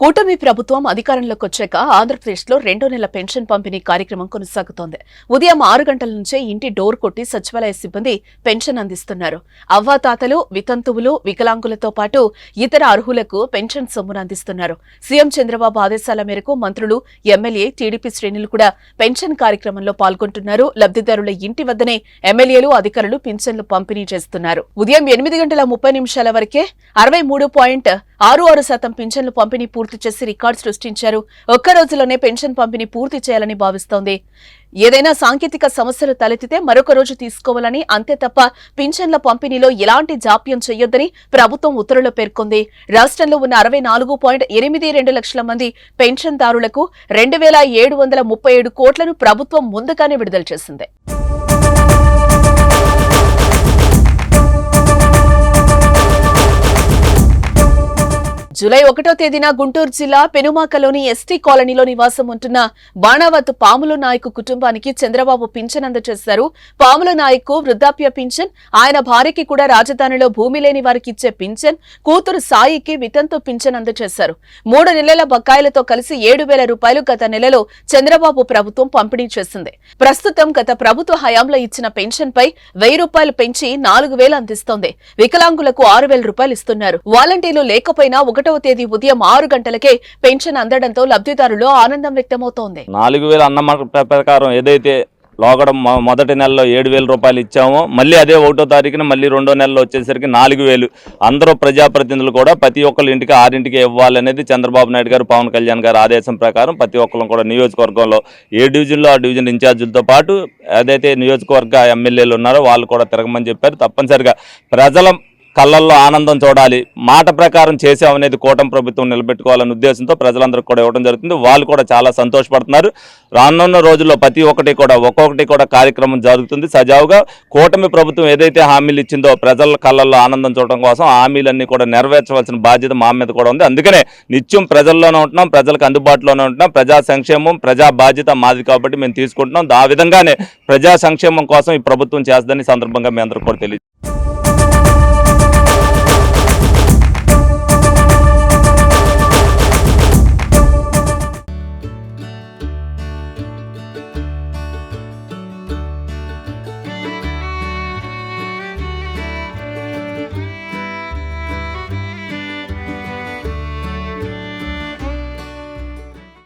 కూటమి ప్రభుత్వం అధికారంలోకి వచ్చాక ఆంధ్రప్రదేశ్లో రెండో నెల పెన్షన్ పంపిణీ కార్యక్రమం కొనసాగుతోంది. ఉదయం ఆరు గంటల నుంచే ఇంటి డోర్ కొట్టి సచివాలయ సిబ్బంది పెన్షన్ అందిస్తున్నారు. అవ్వాతాతలు వితంతువులు వికలాంగులతో పాటు ఇతర అర్హులకు పెన్షన్ సొమ్మును అందిస్తున్నారు. సీఎం చంద్రబాబు ఆదేశాల మేరకు మంత్రులు ఎమ్మెల్యే టీడీపీ శ్రేణులు కూడా పెన్షన్ కార్యక్రమంలో పాల్గొంటున్నారు. లబ్ధిదారుల ఇంటి వద్దనే ఎమ్మెల్యేలు అధికారులు పింఛన్లు పంపిణీ చేస్తున్నారు. ఉదయం ఎనిమిది గంటల ముప్పై నిమిషాల వరకే అరవై మూడు పాయింట్ ఆరు ఆరు శాతం పింఛన్లు పంపిణీ పూర్తి చేసి రికార్డు సృష్టించారు. ఒక్క రోజులోనే పెన్షన్ పంపిణీ పూర్తి చేయాలని భావిస్తోంది. ఏదైనా సాంకేతిక సమస్యలు తలెత్తితే మరొక రోజు తీసుకోవాలని అంతే తప్ప పింఛన్ల పంపిణీలో ఎలాంటి జాప్యం చేయొద్దని ప్రభుత్వం ఉత్తర్వులో పేర్కొంది. రాష్ట్రంలో ఉన్న అరవై నాలుగు పాయింట్ ఎనిమిది రెండు లక్షల మంది పెన్షన్దారులకు రెండు వేల ఏడు వందల ముప్పై ఏడు కోట్లను ప్రభుత్వం ముందుగానే విడుదల చేసింది. జూలై ఒకటో తేదీన గుంటూరు జిల్లా పెనుమాకలోని ఎస్టీ కాలనీలో నివాసం ఉంటున్న బాణావత్ పాముల నాయకు కుటుంబానికి చంద్రబాబు పింఛన్ అందజేశారు. పాముల నాయకు వృద్ధాప్య పింఛన్ ఆయన భార్యకి కూడా రాజధానిలో భూమి లేని వారికి ఇచ్చే పింఛన్ కూతురు సాయికి వితంతు పింఛన్ అందజేశారు. మూడు నెలల బకాయిలతో కలిసి ఏడు వేల రూపాయలు గత నెలలో చంద్రబాబు ప్రభుత్వం పంపిణీ చేసింది. ప్రస్తుతం గత ప్రభుత్వ హయాంలో ఇచ్చిన పెన్షన్ పై వెయ్యి రూపాయలు పెంచి నాలుగు వేలు అందిస్తోంది. వికలాంగులకు ఆరు వేల రూపాయలు ఇస్తున్నారు. వాలంటీర్లు లేకపోయినా ఒకటో ఒకటవ తేదీ ఉదయం ఆరు గంటలకే పెన్షన్ అందడంతో లబ్ధిదారులు ఆనందం వ్యక్తమవుతోంది. నాలుగు వేలు అన్న ప్రకారం ఏదైతే లోగడం మొదటి నెలలో ఏడు వేల రూపాయలు ఇచ్చామో మళ్ళీ అదే ఒకటో తారీఖున మళ్ళీ రెండో నెలలో వచ్చేసరికి నాలుగు వేలు. అందరూ ప్రజాప్రతినిధులు కూడా ప్రతి ఒక్కరి ఇంటికి ఆరింటికి ఇవ్వాలనేది చంద్రబాబు నాయుడు గారు పవన్ కళ్యాణ్ గారు ఆదేశం ప్రకారం ప్రతి ఒక్కరు కూడా నియోజకవర్గంలో ఏ డివిజన్లో ఆ డివిజన్ ఇన్ఛార్జీలతో పాటు ఏదైతే నియోజకవర్గ ఎమ్మెల్యేలు ఉన్నారో వాళ్ళు కూడా తిరగమని చెప్పారు. తప్పనిసరిగా ప్రజల కళ్ళల్లో ఆనందం చూడాలి. మాట ప్రకారం చేసామనేది కూటమి ప్రభుత్వం నిలబెట్టుకోవాలనే ఉద్దేశంతో ప్రజలందరికీ కూడా ఇవ్వడం జరుగుతుంది. వాళ్ళు కూడా చాలా సంతోషపడుతున్నారు. రానున్న రోజుల్లో ప్రతి ఒక్కటి కూడా ఒక్కొక్కటి కూడా కార్యక్రమం జరుగుతుంది. సజావుగా కూటమి ప్రభుత్వం ఏదైతే హామీలు ఇచ్చిందో ప్రజల కళ్ళల్లో ఆనందం చూడడం కోసం హామీలన్నీ కూడా నెరవేర్చవలసిన బాధ్యత మా మీద కూడా ఉంది. అందుకనే నిత్యం ప్రజల్లోనే ఉంటున్నాం ప్రజలకు అందుబాటులోనే ఉంటున్నాం. ప్రజా సంక్షేమం ప్రజా బాధ్యత మాది కాబట్టి మేము తీసుకుంటున్నాం. ఆ విధంగానే ప్రజా సంక్షేమం కోసం ఈ ప్రభుత్వం చేస్తుందని సందర్భంగా మీ అందరూ కూడా తెలియదు